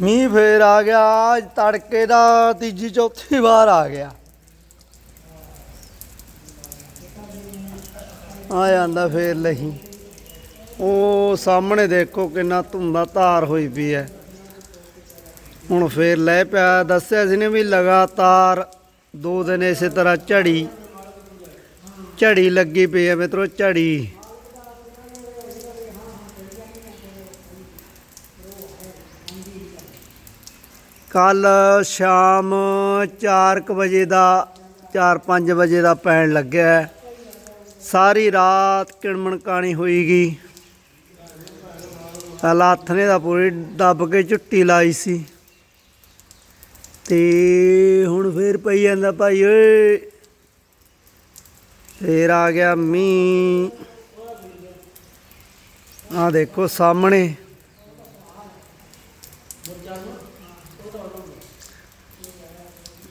ਮੀਂਹ ਫੇਰ ਆ ਗਿਆ, ਅੱਜ ਤੜਕੇ ਦਾ ਤੀਜੀ ਚੌਥੀ ਵਾਰ ਆ ਗਿਆ। ਆ ਜਾਂਦਾ ਫੇਰ ਲਹੀ। ਉਹ ਸਾਹਮਣੇ ਦੇਖੋ ਕਿੰਨਾ ਧੁੰਦਾ ਧਾਰ ਹੋਈ ਪਈ ਹੈ ਹੁਣ ਫੇਰ ਲੈ ਪਿਆ, ਦੱਸਿਆ ਸੀ ਨੇ ਵੀ ਲਗਾਤਾਰ ਦੋ ਦਿਨ ਇਸੇ ਤਰ੍ਹਾਂ ਝੜੀ ਝੜੀ ਲੱਗੀ ਪਈ ਹੈ ਮਿੱਤਰੋ, ਝੜੀ। ਕੱਲ ਸ਼ਾਮ 4:00 ਵਜੇ ਦਾ 4-5 ਵਜੇ ਦਾ ਪੈਣ ਲੱਗਿਆ ਸਾਰੀ ਰਾਤ ਕਿਣਮਣ ਕਾਣੀ ਹੋਈਗੀ। ਕੱਲ ਹੱਥ ਨੇ ਦਾ ਪੂਰੀ ਦੱਬ ਕੇ ਝੁੱਟੀ ਲਾਈ ਸੀ। ਤੇ ਹੁਣ ਫੇਰ ਪਈ ਜਾਂਦਾ ਭਾਈ, ਓਏ। ਫੇਰ ਆ ਗਿਆ ਮੀਂਹ। ਆ ਦੇਖੋ ਸਾਹਮਣੇ।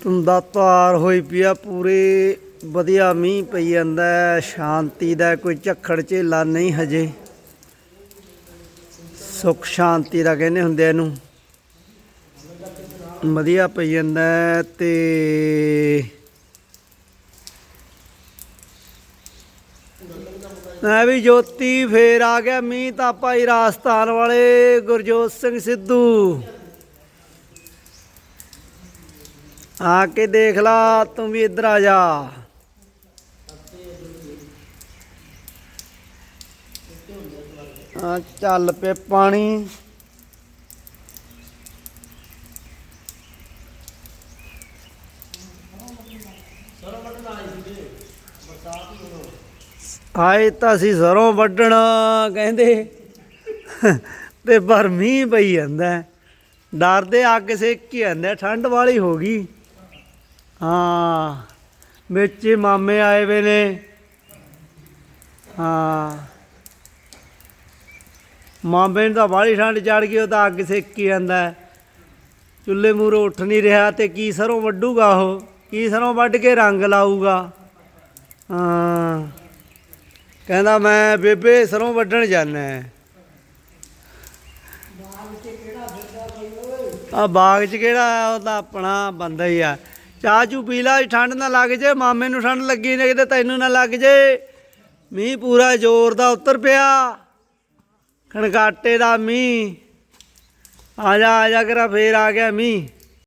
ਧੁੰਦਾ ਤਾਰ ਹੋਈ ਪਿਆ ਪੂਰੇ ਵਧੀਆ ਮੀਂਹ ਪਈ ਜਾਂਦਾ ਸ਼ਾਂਤੀ ਦਾ ਕੋਈ ਝੱਖੜ ਝੇਲਾ ਨਹੀਂ ਹਜੇ। ਸੁਖ ਸ਼ਾਂਤੀ ਦਾ ਕਹਿੰਦੇ ਹੁੰਦੇ ਇਹਨੂੰ। ਵਧੀਆ ਪਈ ਜਾਂਦਾ ਹੈ ਤੇ ਮੈਂ ਵੀ ਜੋਤੀ ਫੇਰ ਆ ਗਿਆ ਮੀਂਹ, ਤਾਂ ਭਾਈ ਰਾਜਸਥਾਨ ਵਾਲੇ ਗੁਰਜੋਤ ਸਿੰਘ ਸਿੱਧੂ। ਆ ਕੇ ਦੇਖ ਲਾ, ਤੂੰ ਵੀ ਇੱਧਰ ਆ ਜਾ। ਆ ਚੱਲ ਪੇ ਪਾਣੀ। ਆਏ ਤਾਂ ਅਸੀਂ ਸਰੋਂ ਵੱਢਣ, ਕਹਿੰਦੇ। ਤੇ ਪਰ ਮੀਂਹ ਪਈ ਜਾਂਦਾ। ਹੈ। ਡਰਦੇ ਅੱਗ ਸੇਕੀ ਜਾਂਦੇ ਠੰਡ ਵਾਲੀ ਹੋ ਗਈ। ਹਾਂ ਵਿੱਚ ਹੀ ਮਾਮੇ ਆਏ ਵੇ ਨੇ। ਹਾਂ। ਮਾਮੇ ਨੂੰ ਤਾਂ ਬਾਹਲੀ ਠੰਡ ਚੜ ਗਈ ਉਹ ਤਾਂ ਅੱਗ ਸੇਕੀ ਜਾਂਦਾ ਚੁੱਲ੍ਹੇ ਮੂਹਰੋਂ ਉੱਠ ਨਹੀਂ ਰਿਹਾ ਤੇ ਕੀ ਸਰੋਂ ਵੱਢੂਗਾ ਉਹ? ਕੀ ਸਰੋਂ ਵੱਢ ਕੇ ਰੰਗ ਲਾਊਗਾ? ਹਾਂ। ਕਹਿੰਦਾ ਮੈਂ ਬੇਬੇ ਸਰੋਂ ਵੱਢਣ ਜਾਣਾ ਹੈ। ਆ ਬਾਗ 'ਚ ਕਿਹੜਾ ਆ, ਉਹ ਤਾਂ ਆਪਣਾ ਬੰਦਾ ਹੀ ਆ। ਚਾਹ ਚੂ ਪੀ ਲਾ ਠੰਡ ਨਾ ਲੱਗ ਜੇ, ਮਾਮੇ ਨੂੰ ਠੰਡ ਲੱਗੀ ਨੇ ਕਿਤੇ ਤੈਨੂੰ ਨਾ ਲੱਗ ਜੇ। ਮੀਂਹ ਪੂਰਾ ਜ਼ੋਰ ਦਾ ਉੱਤਰ ਪਿਆ। ਖਣਕਾਟੇ ਦਾ ਮੀਂਹ। ਆ ਜਾ ਆ ਜਾ, ਕਰਾ, ਫੇਰ ਆ ਗਿਆ ਮੀਂਹ।